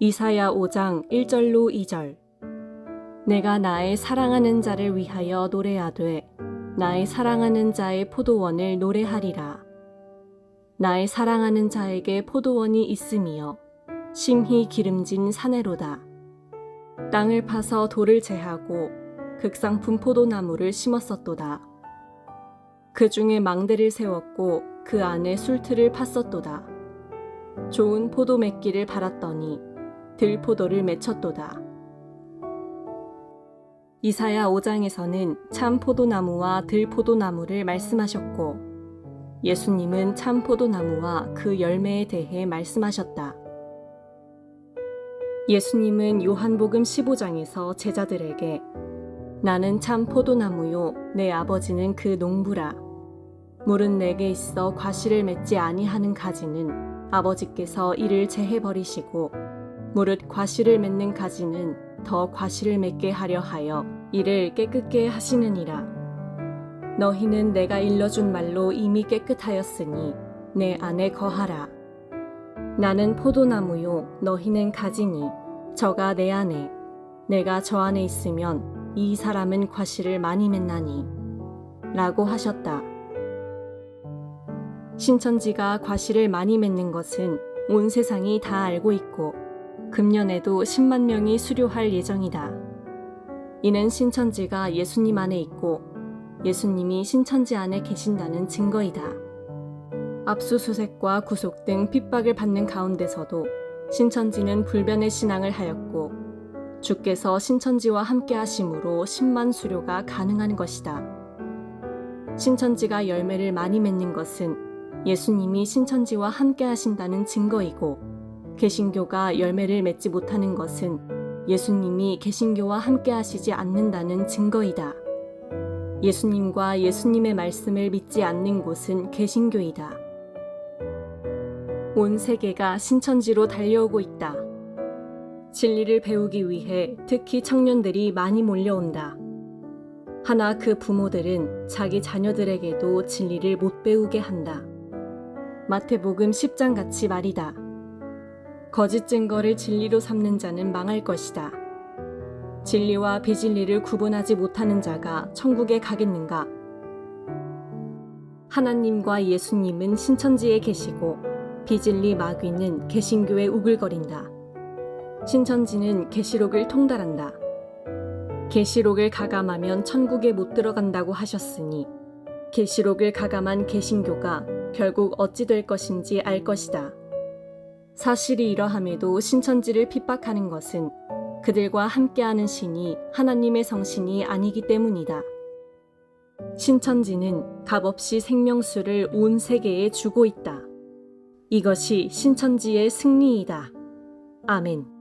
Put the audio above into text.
이사야 5장 1절로 2절. 내가 나의 사랑하는 자를 위하여 노래하되 나의 사랑하는 자의 포도원을 노래하리라. 나의 사랑하는 자에게 포도원이 있음이여 심히 기름진 사내로다. 땅을 파서 돌을 제하고 극상품 포도나무를 심었었도다. 그 중에 망대를 세웠고 그 안에 술틀을 팠었도다. 좋은 포도 맺기를 바랐더니 들포도를 맺혔도다. 이사야 5장에서는 참 포도나무와 들포도나무를 말씀하셨고 예수님은 참 포도나무와 그 열매에 대해 말씀하셨다. 예수님은 요한복음 15장에서 제자들에게 나는 참 포도나무요 내 아버지는 그 농부라 물은 내게 있어 과실을 맺지 아니하는 가지는 아버지께서 이를 제해 버리시고 무릇 과실을 맺는 가지는 더 과실을 맺게 하려 하여 이를 깨끗게 하시느니라. 너희는 내가 일러준 말로 이미 깨끗하였으니 내 안에 거하라. 나는 포도나무요 너희는 가지니 저가 내 안에 내가 저 안에 있으면 이 사람은 과실을 많이 맺나니 라고 하셨다. 신천지가 과실을 많이 맺는 것은 온 세상이 다 알고 있고 금년에도 10만 명이 수료할 예정이다. 이는 신천지가 예수님 안에 있고 예수님이 신천지 안에 계신다는 증거이다. 압수수색과 구속 등 핍박을 받는 가운데서도 신천지는 불변의 신앙을 하였고 주께서 신천지와 함께 하심으로 10만 수료가 가능한 것이다. 신천지가 열매를 많이 맺는 것은 예수님이 신천지와 함께 하신다는 증거이고 개신교가 열매를 맺지 못하는 것은 예수님이 개신교와 함께 하시지 않는다는 증거이다. 예수님과 예수님의 말씀을 믿지 않는 곳은 개신교이다. 온 세계가 신천지로 달려오고 있다. 진리를 배우기 위해 특히 청년들이 많이 몰려온다. 하나 그 부모들은 자기 자녀들에게도 진리를 못 배우게 한다. 마태복음 10장 같이 말이다. 거짓 증거를 진리로 삼는 자는 망할 것이다. 진리와 비진리를 구분하지 못하는 자가 천국에 가겠는가? 하나님과 예수님은 신천지에 계시고 비진리 마귀는 개신교에 우글거린다. 신천지는 계시록을 통달한다. 계시록을 가감하면 천국에 못 들어간다고 하셨으니 계시록을 가감한 개신교가 결국 어찌 될 것인지 알 것이다. 사실이 이러함에도 신천지를 핍박하는 것은 그들과 함께하는 신이 하나님의 성신이 아니기 때문이다. 신천지는 값없이 생명수를 온 세계에 주고 있다. 이것이 신천지의 승리이다. 아멘.